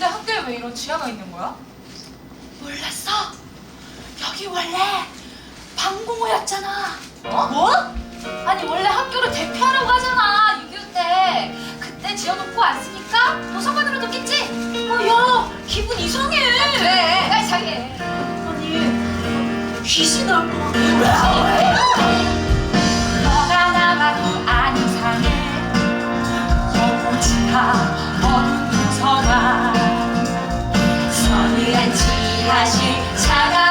근데 학교에 왜 이런 지하가 있는 거야? 몰랐어? 여기 원래 방공호였잖아. 어? 뭐? 아니 원래 학교를 대표하라고 하잖아 6.25 때. 그때 지어놓고 왔으니까 도서관으로도 겠지 어, 야 기분 이상해. 아, 그래. 내가 이상해. 아니 귀신 아빠. 다시 찾아.